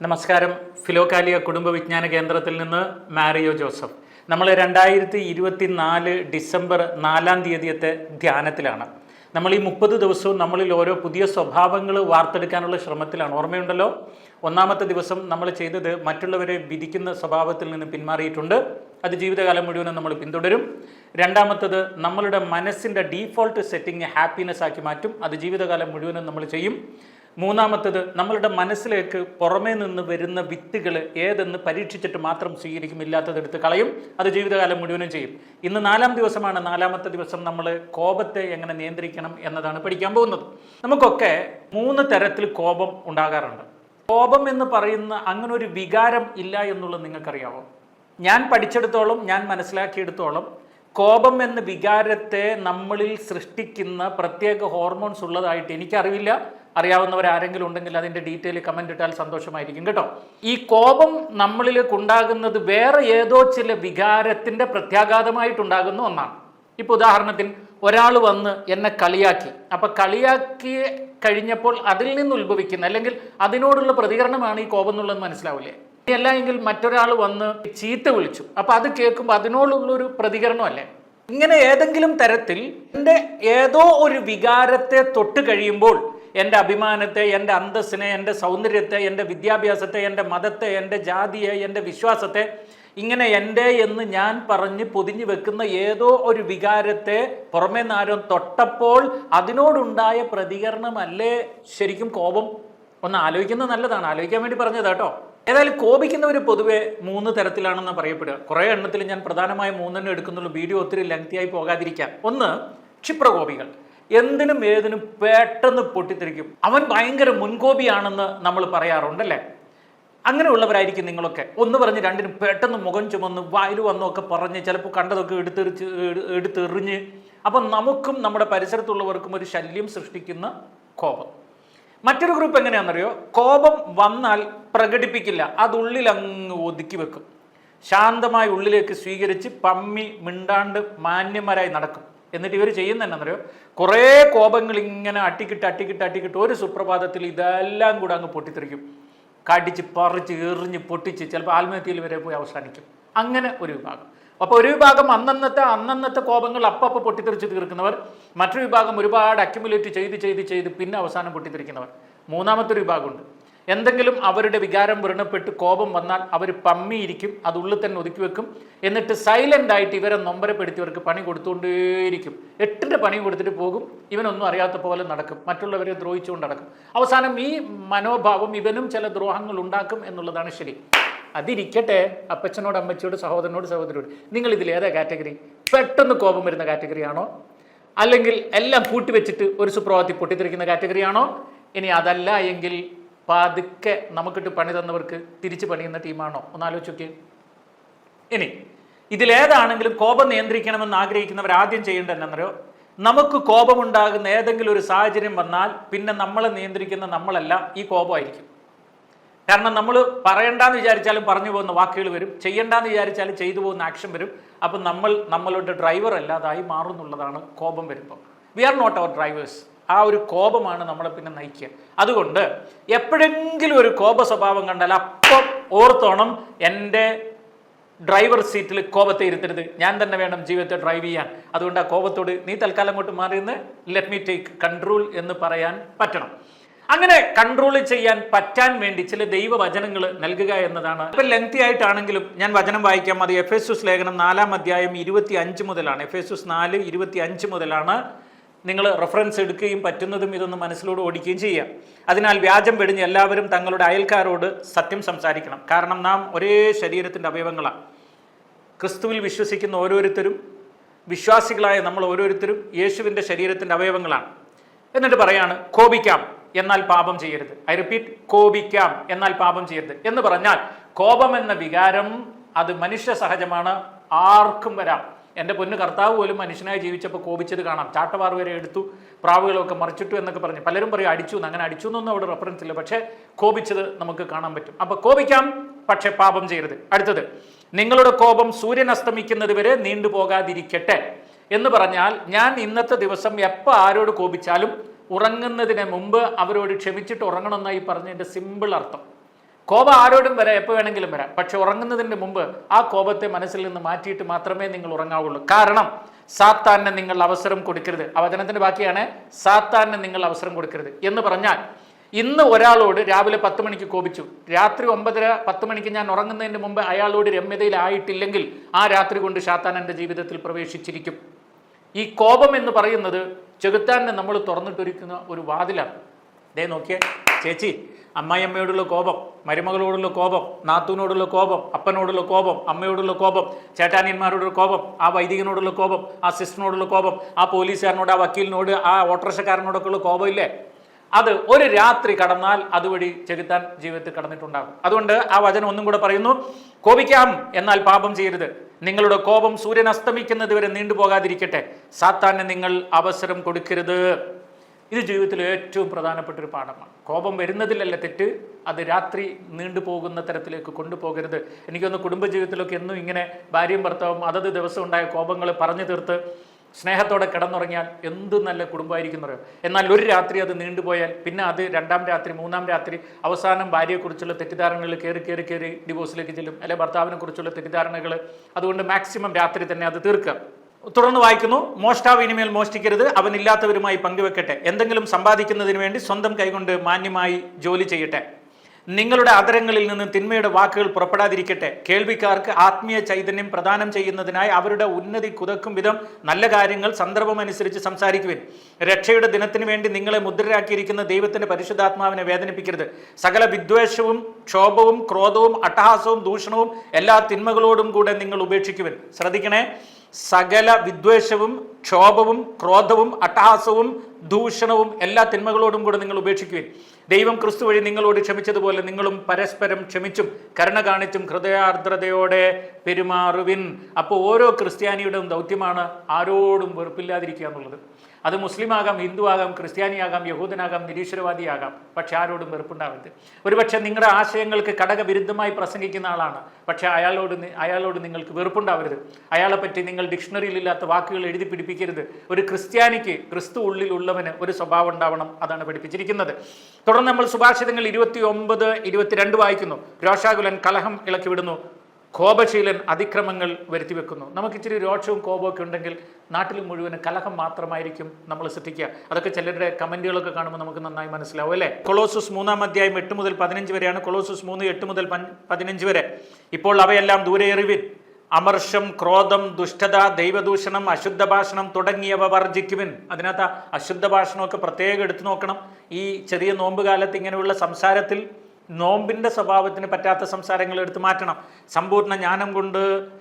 നമസ്കാരം. ഫിലോകാലിയ കുടുംബ വിജ്ഞാന കേന്ദ്രത്തിൽ നിന്ന് മാരിയോ ജോസഫ്. നമ്മൾ രണ്ടായിരത്തി ഇരുപത്തി നാല് ഡിസംബർ നാലാം തീയതിയത്തെ ധ്യാനത്തിലാണ്. നമ്മൾ ഈ മുപ്പത് ദിവസവും നമ്മളിൽ ഓരോ പുതിയ സ്വഭാവങ്ങൾ വാർത്തെടുക്കാനുള്ള ശ്രമത്തിലാണ്. ഓർമ്മയുണ്ടല്ലോ? ഒന്നാമത്തെ ദിവസം നമ്മൾ ചെയ്തത് മറ്റുള്ളവരെ വിധിക്കുന്ന സ്വഭാവത്തിൽ നിന്ന് പിന്മാറിയിട്ടുണ്ട്. അത് ജീവിതകാലം മുഴുവനും നമ്മൾ പിന്തുടരും. രണ്ടാമത്തത് നമ്മളുടെ മനസ്സിന്റെ ഡീഫോൾട്ട് സെറ്റിംഗ് ഹാപ്പിനെസ് ആക്കി മാറ്റും. അത് ജീവിതകാലം മുഴുവനും നമ്മൾ ചെയ്യും. മൂന്നാമത്തത് നമ്മളുടെ മനസ്സിലേക്ക് പുറമേ നിന്ന് വരുന്ന വിത്തുകൾ ഏതെന്ന് പരീക്ഷിച്ചിട്ട് മാത്രം സ്വീകരിക്കും ഇല്ലാത്തതെടുത്ത് കളയും അത് ജീവിതകാലം മുഴുവനും ചെയ്യും. ഇന്ന് നാലാം ദിവസമാണ് നാലാമത്തെ ദിവസം നമ്മൾ കോപത്തെ എങ്ങനെ നിയന്ത്രിക്കണം എന്നതാണ് പഠിക്കാൻ പോകുന്നത്. നമുക്കൊക്കെ മൂന്ന് തരത്തിൽ കോപം ഉണ്ടാകാറുണ്ട്. കോപം എന്ന് പറയുന്ന അങ്ങനെ ഒരു വികാരം ഇല്ല എന്നുള്ളത് നിങ്ങൾക്കറിയാമോ ഞാൻ പഠിച്ചെടുത്തോളം ഞാൻ മനസ്സിലാക്കിയെടുത്തോളം കോപം എന്ന വികാരത്തെ നമ്മളിൽ സൃഷ്ടിക്കുന്ന പ്രത്യേക ഹോർമോൺസ് ഉള്ളതായിട്ട് എനിക്കറിവില്ല. അറിയാവുന്നവർ ആരെങ്കിലും ഉണ്ടെങ്കിൽ അതിന്റെ ഡീറ്റെയിൽ കമന്റ് ഇട്ടാൽ സന്തോഷമായിരിക്കും കേട്ടോ. ഈ കോപം നമ്മളിലേക്ക് ഉണ്ടാകുന്നത് വേറെ ഏതോ ചില വികാരത്തിന്റെ പ്രത്യാഘാതമായിട്ടുണ്ടാകുന്ന ഒന്നാണ്. ഇപ്പോൾ ഉദാഹരണത്തിന് ഒരാൾ വന്ന് എന്നെ കളിയാക്കി. അപ്പം കളിയാക്കി കഴിഞ്ഞപ്പോൾ അതിൽ നിന്ന് ഉത്ഭവിക്കുന്ന അല്ലെങ്കിൽ അതിനോടുള്ള പ്രതികരണമാണ് ഈ കോപം എന്നുള്ളത് മനസ്സിലാവില്ലേ? അല്ല എങ്കിൽ മറ്റൊരാൾ വന്ന് ചീത്ത വിളിച്ചു. അപ്പം അത് കേൾക്കുമ്പോൾ അതിനോടുള്ളൊരു പ്രതികരണമല്ലേ? ഇങ്ങനെ ഏതെങ്കിലും തരത്തിൽ എന്റെ ഏതോ ഒരു വികാരത്തെ തൊട്ട് കഴിയുമ്പോൾ എന്റെ അഭിമാനത്തെ എന്റെ അന്തസ്സിനെ എന്റെ സൗന്ദര്യത്തെ എന്റെ വിദ്യാഭ്യാസത്തെ എന്റെ മതത്തെ എന്റെ ജാതിയെ എന്റെ വിശ്വാസത്തെ ഇങ്ങനെ എന്റെ എന്ന് ഞാൻ പറഞ്ഞ് പൊതിഞ്ഞു വെക്കുന്ന ഏതോ ഒരു വികാരത്തെ പുറമേ നാരം തൊട്ടപ്പോൾ അതിനോടുണ്ടായ പ്രതികരണമല്ലേ ശരിക്കും കോപം? ഒന്ന് ആലോചിക്കുന്നത് നല്ലതാണ്. ആലോചിക്കാൻ വേണ്ടി പറഞ്ഞത് കേട്ടോ. ഏതായാലും കോപിക്കുന്നവർ പൊതുവെ മൂന്ന് തരത്തിലാണെന്ന് പറയപ്പെടുക. കുറേ എണ്ണത്തിൽ ഞാൻ പ്രധാനമായും മൂന്നെണ്ണം എടുക്കുന്നുള്ളൂ. വീഡിയോ ഒത്തിരി ലെങ്തിയായി പോകാതിരിക്കാം ഒന്ന് ക്ഷിപ്രകോപികൾ. എന്തിനും ഏതിനും പെട്ടെന്ന് പൊട്ടിത്തെറിക്കും. അവൻ ഭയങ്കര മുൻകോപിയാണെന്ന് നമ്മൾ പറയാറുണ്ടല്ലേ? അങ്ങനെയുള്ളവരായിരിക്കും നിങ്ങളൊക്കെ. ഒന്ന് പറഞ്ഞ് രണ്ടിനും പെട്ടെന്ന് മുഖം ചുമന്ന് വായിൽ വന്നൊക്കെ പറഞ്ഞ് ചിലപ്പോൾ കണ്ടതൊക്കെ എടുത്തെറിച്ച് എടു- എടുത്തെറിഞ്ഞ്. അപ്പം നമുക്കും നമ്മുടെ പരിസരത്തുള്ളവർക്കും ഒരു ശല്യം സൃഷ്ടിക്കുന്ന കോപം. മറ്റൊരു ഗ്രൂപ്പ് എങ്ങനെയാണെന്നറിയോ? കോപം വന്നാൽ പ്രകടിപ്പിക്കില്ല. അത് ഉള്ളിൽ അങ്ങ് ഒതുക്കി വെക്കും. ശാന്തമായി ഉള്ളിലേക്ക് സ്വീകരിച്ച് പമ്മി മിണ്ടാണ്ട് മാന്യന്മാരായി നടക്കും. എന്നിട്ട് ഇവർ ചെയ്യുന്ന എന്നറിയോ കുറേ കോപങ്ങൾ ഇങ്ങനെ അട്ടിക്കിട്ട് അട്ടിക്കിട്ട് അട്ടിക്കിട്ട് ഒരു സുപ്രഭാതത്തിൽ ഇതെല്ലാം കൂടെ അങ്ങ് പൊട്ടിത്തെറിക്കും. കടിച്ച് പറിച്ച് എറിഞ്ഞ് പൊട്ടിച്ച് ചിലപ്പോൾ ആത്മഹത്യയിൽ വരെ പോയി അവസാനിക്കും. അങ്ങനെ ഒരു വിഭാഗം. അപ്പോൾ ഒരു വിഭാഗം അന്നന്നത്തെ അന്നന്നത്തെ കോപങ്ങൾ അപ്പം പൊട്ടിത്തെറിച്ച് തീർക്കുന്നവർ മറ്റൊരു വിഭാഗം ഒരുപാട് അക്യുമുലേറ്റ് ചെയ്ത് ചെയ്ത് ചെയ്ത് പിന്നെ അവസാനം പൊട്ടിത്തെറിക്കുന്നവർ. മൂന്നാമത്തെ ഒരു വിഭാഗമുണ്ട്. എന്തെങ്കിലും അവരുടെ വികാരം വ്രണപ്പെട്ട് കോപം വന്നാൽ അവർ പമ്മിയിരിക്കും അത് ഉള്ളിൽ തന്നെ ഒതുക്കി വെക്കും. എന്നിട്ട് സൈലന്റ് ആയിട്ട് ഇവരെ നൊമ്പരപ്പെടുത്തിയവർക്ക് പണി കൊടുത്തുകൊണ്ടേയിരിക്കും എട്ടിന്റെ പണി കൊടുത്തിട്ട് പോകും. ഇവനൊന്നും അറിയാത്ത പോലെ നടക്കും. മറ്റുള്ളവരെ ദ്രോഹിച്ചുകൊണ്ട് നടക്കും. അവസാനം ഈ മനോഭാവം ഇവനും ചില ദ്രോഹങ്ങൾ ഉണ്ടാക്കും എന്നുള്ളതാണ് ശരി. അതിരിക്കട്ടെ അപ്പച്ചനോട് അമ്മച്ചിയോട് സഹോദരനോട് സഹോദരിയോട്. നിങ്ങൾ ഇതിൽ ഏതാ കാറ്റഗറി? പെട്ടെന്ന് കോപം വരുന്ന കാറ്റഗറിയാണോ അല്ലെങ്കിൽ എല്ലാം കൂട്ടിവെച്ചിട്ട് ഒരു സുപ്രഭാതത്തിൽ പൊട്ടിത്തെറിക്കുന്ന കാറ്റഗറിയാണോ ഇനി അതല്ല എങ്കിൽ പതുക്കെ നമുക്കിട്ട് പണി തന്നവർക്ക് തിരിച്ച് പണിയുന്ന ടീമാണോ? ഒന്ന് ആലോചിച്ചൊക്കെ ഇനി ഇതിലേതാണെങ്കിലും കോപം നിയന്ത്രിക്കണമെന്ന് ആഗ്രഹിക്കുന്നവർ ആദ്യം ചെയ്യേണ്ടത് എന്നറിയോ നമുക്ക് കോപമുണ്ടാകുന്ന ഏതെങ്കിലും ഒരു സാഹചര്യം വന്നാൽ പിന്നെ നമ്മളെ നിയന്ത്രിക്കുന്ന നമ്മളല്ല ഈ കോപമായിരിക്കും. കാരണം നമ്മൾ പറയണ്ടെന്ന് വിചാരിച്ചാലും പറഞ്ഞു പോകുന്ന വാക്കുകൾ വരും. ചെയ്യണ്ടെന്ന് വിചാരിച്ചാലും ചെയ്തു പോകുന്ന ആക്ഷൻ വരും. അപ്പം നമ്മൾ നമ്മളുടെ ഡ്രൈവർ അല്ലാതായി മാറുന്നുള്ളതാണ് കോപം വരുമ്പോൾ we are not our drivers ആ ഒരു കോപമാണ് നമ്മളെ പിന്നെ നയിക്കുക. അതുകൊണ്ട് എപ്പോഴെങ്കിലും ഒരു കോപ സ്വഭാവം കണ്ടാൽ അപ്പം ഓർത്തോണം എന്റെ ഡ്രൈവർ സീറ്റിൽ കോപത്തെ ഇരുത്തരുത്. ഞാൻ തന്നെ വേണം ജീവിതത്തെ ഡ്രൈവ് ചെയ്യാൻ. അതുകൊണ്ട് ആ കോപത്തോട് നീ തൽക്കാലം അങ്ങോട്ട് മാറിയെന്ന് ലെറ്റ് മീ ടേക്ക് കൺട്രോൾ എന്ന് പറയാൻ പറ്റണം. അങ്ങനെ കൺട്രോൾ ചെയ്യാൻ പറ്റാൻ വേണ്ടി ചില ദൈവവചനങ്ങൾ നൽകുക എന്നതാണ്. ഇപ്പം ലെങ്തി ആയിട്ടാണെങ്കിലും ഞാൻ വചനം വായിക്കാം. അത് എഫ് എസ് ലേഖനം നാലാം അധ്യായം ഇരുപത്തി അഞ്ച് മുതലാണ്. എഫ് എസ് നാല് ഇരുപത്തി അഞ്ച് മുതലാണ് നിങ്ങൾ റെഫറൻസ് എടുക്കുകയും പറ്റുന്നതും ഇതൊന്നും മനസ്സിലൂടെ ഓടിക്കുകയും ചെയ്യാം. അതിനാൽ വ്യാജം വെടിഞ്ഞ് എല്ലാവരും തങ്ങളുടെ അയൽക്കാരോട് സത്യം സംസാരിക്കണം. കാരണം നാം ഒരേ ശരീരത്തിന്റെ അവയവങ്ങളാണ്. ക്രിസ്തുവിൽ വിശ്വസിക്കുന്ന ഓരോരുത്തരും വിശ്വാസികളായ നമ്മൾ ഓരോരുത്തരും യേശുവിന്റെ ശരീരത്തിന്റെ അവയവങ്ങളാണ്. എന്നിട്ട് പറയാണ് കോപിക്കാം എന്നാൽ പാപം ചെയ്യരുത്. ഐ റിപ്പീറ്റ് കോപിക്കാം എന്നാൽ പാപം ചെയ്യരുത്. എന്ന് പറഞ്ഞാൽ കോപം എന്ന വികാരം അത് മനുഷ്യ സഹജമാണ്. ആർക്കും വരാം. എന്റെ പൊന്ന് കർത്താവ് പോലും മനുഷ്യനായി ജീവിച്ചപ്പോൾ കോപിച്ചത് കാണാം. ചാട്ടവാർ വരെ എടുത്തു പ്രാവുകളൊക്കെ മറിച്ചിട്ടു എന്നൊക്കെ പറഞ്ഞു. പലരും പറയും അടിച്ചു അങ്ങനെ അടിച്ചു എന്നൊന്നും അവിടെ റെഫറൻസ് ഇല്ല. പക്ഷേ കോപിച്ചത് നമുക്ക് കാണാൻ പറ്റും. അപ്പോൾ കോപിക്കാം പക്ഷെ പാപം ചെയ്യരുത്. അടുത്തത് നിങ്ങളുടെ കോപം സൂര്യൻ അസ്തമിക്കുന്നത് വരെ നീണ്ടുപോകാതിരിക്കട്ടെ എന്ന് പറഞ്ഞാൽ ഞാൻ ഇന്നത്തെ ദിവസം എപ്പോൾ ആരോട് കോപിച്ചാലും ഉറങ്ങുന്നതിന് മുമ്പ് അവരോട് ക്ഷമിച്ചിട്ട് ഉറങ്ങണമെന്നായി പറഞ്ഞതിന്റെ സിമ്പിൾ അർത്ഥം. കോപം ആരോടും വരാം എപ്പോൾ വേണമെങ്കിലും വരാം. പക്ഷെ ഉറങ്ങുന്നതിന് മുമ്പ് ആ കോപത്തെ മനസ്സിൽ നിന്ന് മാറ്റിയിട്ട് മാത്രമേ നിങ്ങൾ ഉറങ്ങാവുള്ളൂ. കാരണം സാത്താനെ നിങ്ങൾ അവസരം കൊടുക്കരുത്. ആ ബാക്കിയാണ് സാത്താനെ നിങ്ങൾ അവസരം കൊടുക്കരുത്. എന്ന് പറഞ്ഞാൽ ഇന്ന് ഒരാളോട് രാവിലെ പത്ത് മണിക്ക് കോപിച്ചു. രാത്രി ഒമ്പതര പത്ത് മണിക്ക് ഞാൻ ഉറങ്ങുന്നതിന് മുമ്പ് അയാളോട് രമ്യതയിലായിട്ടില്ലെങ്കിൽ ആ രാത്രി കൊണ്ട് ഷാത്താൻ എന്റെ ജീവിതത്തിൽ പ്രവേശിച്ചിരിക്കും. ഈ കോപം എന്ന് പറയുന്നത് ചെകുത്താനെ നമ്മൾ തുറന്നിട്ടൊരുക്കുന്ന ഒരു വാതിലാണ്. ദേ നോക്കിയേ ചേച്ചി അമ്മായിയമ്മയോടുള്ള കോപം മരുമകളോടുള്ള കോപം നാത്തൂനോടുള്ള കോപം അപ്പനോടുള്ള കോപം അമ്മയോടുള്ള കോപം ചേട്ടാനിയന്മാരോടുള്ള കോപം ആ വൈദികനോടുള്ള കോപം ആ സിസ്റ്ററിനോടുള്ള കോപം ആ പോലീസുകാരനോട് ആ വക്കീലിനോട് ആ ഓട്ടോറിക്ഷക്കാരനോടൊക്കെ ഉള്ള ഇല്ലേ? അത് ഒരു രാത്രി കടന്നാൽ അതുവഴി ചെകുത്താൻ ജീവിതത്തിൽ കടന്നിട്ടുണ്ടാകും. അതുകൊണ്ട് ആ വചനം ഒന്നും കൂടെ പറയുന്നു കോപിക്കാം എന്നാൽ പാപം ചെയ്യരുത്. നിങ്ങളുടെ കോപം സൂര്യൻ അസ്തമിക്കുന്നത് വരെ നീണ്ടുപോകാതിരിക്കട്ടെ. സാത്താന് നിങ്ങൾ അവസരം കൊടുക്കരുത്. ഇത് ജീവിതത്തിലെ ഏറ്റവും പ്രധാനപ്പെട്ട ഒരു പാഠമാണ്. കോപം വരുന്നതിലല്ല തെറ്റ് അത് രാത്രി നീണ്ടുപോകുന്ന തരത്തിലേക്ക് കൊണ്ടുപോകരുത്. എനിക്കൊന്ന് കുടുംബജീവിതത്തിലൊക്കെ എന്നും ഇങ്ങനെ ഭാര്യയും ഭർത്താവും അതത് ദിവസം ഉണ്ടായ കോപങ്ങൾ പറഞ്ഞു തീർത്ത് സ്നേഹത്തോടെ കിടന്നുറങ്ങിയാൽ എന്ത് നല്ല കുടുംബമായിരിക്കും എന്ന് പറയും എന്നാൽ ഒരു രാത്രി അത് നീണ്ടുപോയാൽ പിന്നെ അത് രണ്ടാം രാത്രി മൂന്നാം രാത്രി അവസാനം ഭാര്യയെക്കുറിച്ചുള്ള തെറ്റിദ്ധാരണകൾ കയറി കയറി കയറി ഡിവോഴ്സിലേക്ക് ചെല്ലും. അല്ലെ ഭർത്താവിനെ കുറിച്ചുള്ള തെറ്റിദ്ധാരണകൾ അതുകൊണ്ട് മാക്സിമം രാത്രി തന്നെ അത് തീർക്കുക. തുടർന്ന് വായിക്കുന്നു. മോഷ്ടാവ് ഇനിമേൽ മോഷ്ടിക്കരുത്. അവൻ ഇല്ലാത്തവരുമായി പങ്കുവെക്കട്ടെ. എന്തെങ്കിലും സമ്പാദിക്കുന്നതിന് വേണ്ടി സ്വന്തം കൈകൊണ്ട് മാന്യമായി ജോലി ചെയ്യട്ടെ. നിങ്ങളുടെ അതരങ്ങളിൽ നിന്ന് തിന്മയുടെ വാക്കുകൾ പുറപ്പെടാതിരിക്കട്ടെ. കേൾവിക്കാർക്ക് ആത്മീയ ചൈതന്യം പ്രദാനം ചെയ്യുന്നതിനായി അവരുടെ ഉന്നതി കുതക്കും വിധം നല്ല കാര്യങ്ങൾ സന്ദർഭം അനുസരിച്ച് സംസാരിക്കുവിൻ. രക്ഷയുടെ ദിനത്തിന് വേണ്ടി നിങ്ങളെ മുദ്രരാക്കിയിരിക്കുന്ന ദൈവത്തിന്റെ പരിശുദ്ധാത്മാവിനെ വേദനിപ്പിക്കരുത്. സകല വിദ്വേഷവും ക്ഷോഭവും ക്രോധവും അട്ടഹാസവും ദൂഷണവും എല്ലാ തിന്മകളോടും കൂടെ നിങ്ങൾ ഉപേക്ഷിക്കുവിൻ. ശ്രദ്ധിക്കണേ. സകല വിദ്വേഷവും ക്ഷോഭവും ക്രോധവും അട്ടഹാസവും ദൂഷണവും എല്ലാ തിന്മകളോടും കൂടെ നിങ്ങൾ ഉപേക്ഷിക്കുകയും ദൈവം ക്രിസ്തു വഴി നിങ്ങളോട് ക്ഷമിച്ചതുപോലെ നിങ്ങളും പരസ്പരം ക്ഷമിച്ചും കരുണ കാണിച്ചും ഹൃദയാർദ്രതയോടെ പെരുമാറുവിൻ. അപ്പോൾ ഓരോ ക്രിസ്ത്യാനിയുടെയും ദൗത്യമാണ് ആരോടും വെറുപ്പില്ലാതിരിക്കുക എന്നുള്ളത്. അത് മുസ്ലിം ആകാം ഹിന്ദു ആകാം ക്രിസ്ത്യാനിയാകാം യഹൂദനാകാം നിരീശ്വരവാദിയാകാം. പക്ഷെ ആരോടും വെറുപ്പുണ്ടാവരുത്. ഒരുപക്ഷെ നിങ്ങളുടെ ആശയങ്ങൾക്ക് ഘടകവിരുദ്ധമായി പ്രസംഗിക്കുന്ന ആളാണ്. പക്ഷേ അയാളോട് അയാളോട് നിങ്ങൾക്ക് വെറുപ്പുണ്ടാവരുത്. അയാളെ പറ്റി നിങ്ങൾ ഡിക്ഷണറിയിലില്ലാത്ത വാക്കുകൾ എഴുതി പിടിപ്പിക്കരുത്. ഒരു ക്രിസ്ത്യാനിക്ക് ക്രിസ്തു ഉള്ളിൽ ഉള്ളിലുള്ളവന് ഒരു സ്വഭാവം ഉണ്ടാവണം അതാണ് പഠിപ്പിച്ചിരിക്കുന്നത്. തുടർന്ന് നമ്മൾ സുഭാഷിതങ്ങൾ ഇരുപത്തി ഒമ്പത് ഇരുപത്തിരണ്ട് വായിക്കുന്നു. രോഷാകുലൻ കലഹം ഇളക്കി വിടുന്നു. കോപശീലൻ അതിക്രമങ്ങൾ വരുത്തി വെക്കുന്നു നമുക്ക് ഇച്ചിരി രോക്ഷവും കോപമൊക്കെ ഉണ്ടെങ്കിൽ നാട്ടിൽ മുഴുവൻ കലഹം മാത്രമായിരിക്കും നമ്മൾ ശ്രദ്ധിക്കുക അതൊക്കെ ചിലരുടെ കമന്റുകളൊക്കെ കാണുമ്പോൾ നമുക്ക് നന്നായി മനസ്സിലാവും അല്ലേ? കൊളോസസ് മൂന്നാം അധ്യായം എട്ട് മുതൽ പതിനഞ്ച് വരെയാണ്. കൊളോസസ് മൂന്ന് എട്ട് മുതൽ പതിനഞ്ച് വരെ. ഇപ്പോൾ അവയെല്ലാം ദൂരെ അമർഷം ക്രോധം ദുഷ്ടത ദൈവദൂഷണം അശുദ്ധ ഭാഷണം തുടങ്ങിയവ വർജിക്കുവിൻ. അതിനകത്ത് അശുദ്ധ ഭാഷണമൊക്കെ പ്രത്യേകം എടുത്തു നോക്കണം. ഈ ചെറിയ നോമ്പ് കാലത്ത് ഇങ്ങനെയുള്ള സംസാരത്തിൽ നോമ്പിന്റെ സ്വഭാവത്തിന് പറ്റാത്ത സംസാരങ്ങൾ എടുത്തു മാറ്റണം. സമ്പൂർണ ജ്ഞാനം കൊണ്ട്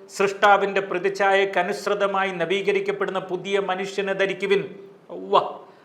സൃഷ്ടാവിന്റെ പ്രതിച്ഛായക്കനുസൃതമായി നവീകരിക്കപ്പെടുന്ന പുതിയ മനുഷ്യനെ ധരിക്കുവിൻ.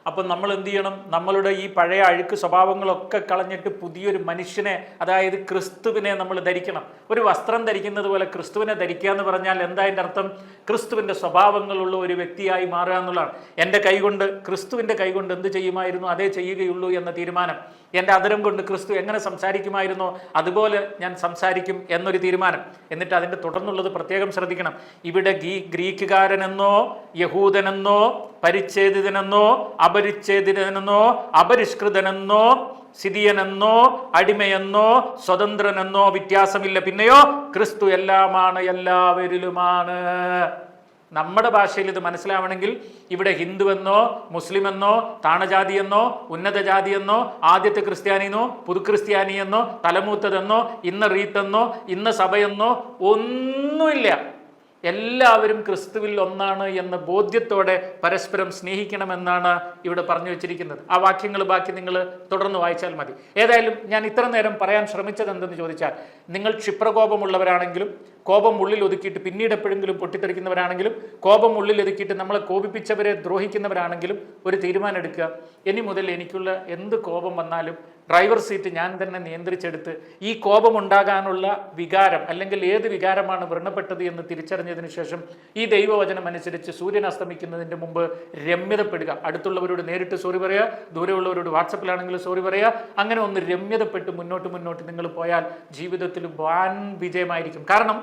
അപ്പം നമ്മൾ എന്ത് ചെയ്യണം? നമ്മളുടെ ഈ പഴയ അഴുക്ക് സ്വഭാവങ്ങളൊക്കെ കളഞ്ഞിട്ട് പുതിയൊരു മനുഷ്യനെ അതായത് ക്രിസ്തുവിനെ നമ്മൾ ധരിക്കണം. ഒരു വസ്ത്രം ധരിക്കുന്നത് പോലെ ക്രിസ്തുവിനെ ധരിക്കുക എന്ന് പറഞ്ഞാൽ എന്താ എന്റെ അർത്ഥം? ക്രിസ്തുവിന്റെ സ്വഭാവങ്ങളുള്ള ഒരു വ്യക്തിയായി മാറുക എന്നുള്ളതാണ്. എന്റെ കൈകൊണ്ട് ക്രിസ്തുവിന്റെ കൈകൊണ്ട് എന്ത് ചെയ്യുമായിരുന്നു? അതേ ചെയ്യുകയുള്ളൂ എന്ന തീരുമാനം. എന്റെ അതിരം കൊണ്ട് ക്രിസ്തു എങ്ങനെ സംസാരിക്കുമായിരുന്നോ? അതുപോലെ ഞാൻ സംസാരിക്കും എന്നൊരു തീരുമാനം. എന്നിട്ട് അതിന്റെ തുടർന്നുള്ളത് പ്രത്യേകം ശ്രദ്ധിക്കണം. ഇവിടെ ഗ്രീക്കുകാരനെന്നോ യഹൂദനെന്നോ പരിച്ഛേദിതനെന്നോ അപരിച്ഛേദിതനെന്നോ അപരിഷ്കൃതനെന്നോ സിതിയനെന്നോ അടിമയെന്നോ സ്വതന്ത്രനെന്നോ വ്യത്യാസമില്ല. പിന്നെയോ ക്രിസ്തു എല്ലാമാണ് എല്ലാവരിലുമാണ്. നമ്മുടെ ഭാഷയിൽ ഇത് മനസ്സിലാവണമെങ്കിൽ ഇവിടെ ഹിന്ദുവെന്നോ മുസ്ലിമെന്നോ താണജാതിയെന്നോ ഉന്നത ജാതിയെന്നോ ആദ്യത്തെ ക്രിസ്ത്യാനിയെന്നോ പുതുക്രിസ്ത്യാനിയെന്നോ തലമൂത്തതെന്നോ ഇന്ന റീത്തെന്നോ ഇന്ന സഭയെന്നോ ഒന്നുമില്ല. എല്ലാവരും ക്രിസ്തുവിൽ ഒന്നാണ് എന്ന ബോധ്യത്തോടെ പരസ്പരം സ്നേഹിക്കണമെന്നാണ് ഇവിടെ പറഞ്ഞു വെച്ചിരിക്കുന്നത്. ആ വാക്യങ്ങൾ ബാക്കി നിങ്ങൾ തുടർന്ന് വായിച്ചാൽ മതി. ഏതായാലും ഞാൻ ഇത്ര നേരം പറയാൻ ശ്രമിച്ചത് എന്തെന്ന് ചോദിച്ചാൽ നിങ്ങൾ ക്ഷിപ്രകോപമുള്ളവരാണെങ്കിലും കോപം ഉള്ളിൽ ഒതുക്കിയിട്ട് പിന്നീട് എപ്പോഴെങ്കിലും പൊട്ടിത്തെറിക്കുന്നവരാണെങ്കിലും കോപം ഉള്ളിൽ ഒതുക്കിയിട്ട് നമ്മളെ കോപിപ്പിച്ചവരെ ദ്രോഹിക്കുന്നവരാണെങ്കിലും ഒരു തീരുമാനം എടുക്കുക ഇനി മുതൽ എനിക്കുള്ള എന്ത് കോപം വന്നാലും ഡ്രൈവർ സീറ്റ് ഞാൻ തന്നെ നിയന്ത്രിച്ചെടുത്ത് ഈ കോപമുണ്ടാകാനുള്ള വികാരം അല്ലെങ്കിൽ ഏത് വികാരമാണ് വ്രണപ്പെട്ടത് എന്ന് തിരിച്ചറിഞ്ഞതിന് ശേഷം ഈ ദൈവവചനം അനുസരിച്ച് സൂര്യൻ അസ്തമിക്കുന്നതിന്റെ മുമ്പ് രമ്യതപ്പെടുക. അടുത്തുള്ളവരോട് നേരിട്ട് സോറി പറയുക ദൂരെയുള്ളവരോട് വാട്സപ്പിലാണെങ്കിലും സോറി പറയുക അങ്ങനെ ഒന്ന് രമ്യതപ്പെട്ട് മുന്നോട്ട് മുന്നോട്ട് നിങ്ങൾ പോയാൽ ജീവിതത്തിൽ വൻ വിജയമായിരിക്കും. കാരണം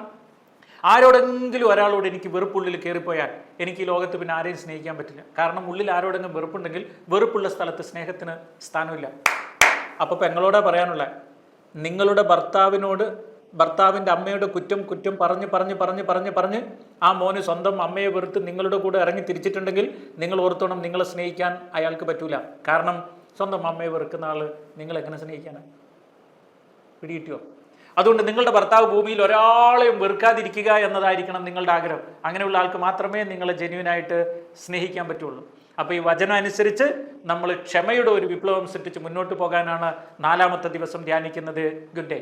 ആരോടെങ്കിലും ഒരാളോട് എനിക്ക് വെറുപ്പുള്ളിൽ കയറിപ്പോയാൽ എനിക്ക് ഈ ലോകത്ത് പിന്നെ ആരെയും സ്നേഹിക്കാൻ പറ്റില്ല. കാരണം ഉള്ളിൽ ആരോടെങ്കിലും വെറുപ്പുണ്ടെങ്കിൽ വെറുപ്പുള്ള സ്ഥലത്ത് സ്നേഹത്തിന് സ്ഥാനമില്ല. അപ്പോൾ പെങ്ങളോടെ പറയാനുള്ള? നിങ്ങളുടെ ഭർത്താവിനോട് ഭർത്താവിന്റെ അമ്മയുടെ കുറ്റം കുറ്റം പറഞ്ഞ് പറഞ്ഞ് പറഞ്ഞ് പറഞ്ഞ് പറഞ്ഞ് ആ മോന് സ്വന്തം അമ്മയെ വെറുത്ത് നിങ്ങളുടെ കൂടെ ഇറങ്ങി തിരിച്ചിട്ടുണ്ടെങ്കിൽ നിങ്ങൾ ഓർത്തോണം നിങ്ങളെ സ്നേഹിക്കാൻ അയാൾക്ക് പറ്റൂല. കാരണം സ്വന്തം അമ്മയെ വെറുക്കുന്ന ആൾ നിങ്ങൾ എങ്ങനെ സ്നേഹിക്കാനാണ് പിടികിട്ടിയോ? അതുകൊണ്ട് നിങ്ങളുടെ ഭർത്താവ് ഭൂമിയിൽ ഒരാളെയും വെറുക്കാതിരിക്കുക എന്നതായിരിക്കണം നിങ്ങളുടെ ആഗ്രഹം. അങ്ങനെയുള്ള ആൾക്ക് മാത്രമേ നിങ്ങളെ ജെന്യൂനായിട്ട് സ്നേഹിക്കാൻ പറ്റുള്ളൂ. അപ്പോൾ ഈ വചനം അനുസരിച്ച് നമ്മൾ ക്ഷമയുടെ ഒരു വിപ്ലവം സൃഷ്ടിച്ച് മുന്നോട്ട് പോകാനാണ് നാലാമത്തെ ദിവസം ധ്യാനിക്കുന്നത് ഗുഡ് ഡേ